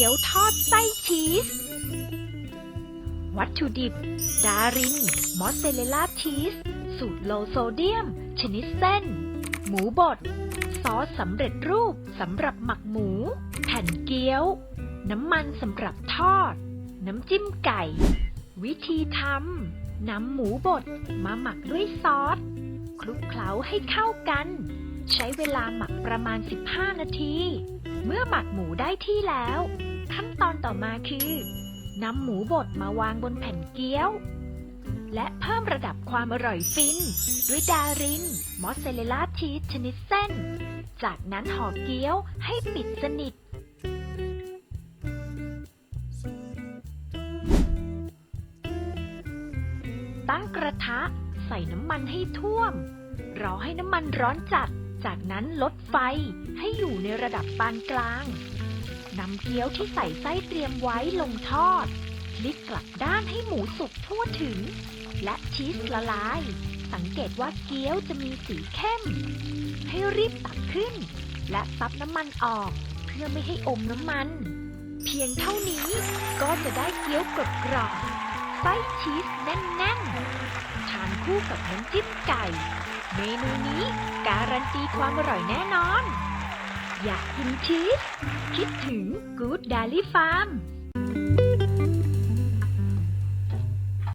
กี๊ยวทอดไส้ชีส วัตถุดิบ ดาริน มอสเซเรลล่าชีส สูตรโลโซเดียม ชนิดเส้น หมูบด ซอสสำเร็จรูปสำหรับหมักหมู แผ่นเกี๊ยว น้ำมันสำหรับทอด น้ำจิ้มไก่ วิธีทำนำหมูบดมาหมักด้วยซอส คลุกเคล้าให้เข้ากัน ใช้เวลาหมักประมาณ 15 นาทีเมื่อหมักหมูได้ที่แล้ว ขั้นตอนต่อมาคือนำหมูบดมาวางบนแผ่นเกี๊ยว และเพิ่มระดับความอร่อยฟิน ด้วยดาริน มอสซาเรลล่าชีสชนิดเส้น จากนั้นห่อเกี๊ยวให้ปิดสนิทตั้งกระทะใส่น้ำมันให้ท่วม รอให้น้ำมันร้อนจัด จากนั้นลดไฟให้อยู่ในระดับปานกลาง นำเกี๊ยวที่ใส่ไส้เตรียมไว้ลงทอด พลิกกลับด้านให้หมูสุกทั่วถึง และชีสละลาย สังเกตว่าเกี๊ยวจะมีสีเข้ม ให้รีบตักขึ้น และซับน้ำมันออก เพื่อไม่ให้อมน้ำมัน เพียงเท่านี้ก็จะได้เกี๊ยวกรอบกรอบๆไส้ชีสแน่นๆ ทานคู่กับน้ำจิ้มไก่ เมนูนี้การันตีความอร่อยแน่นอน อยากกินชีส คิดถึง Good Dairy Farm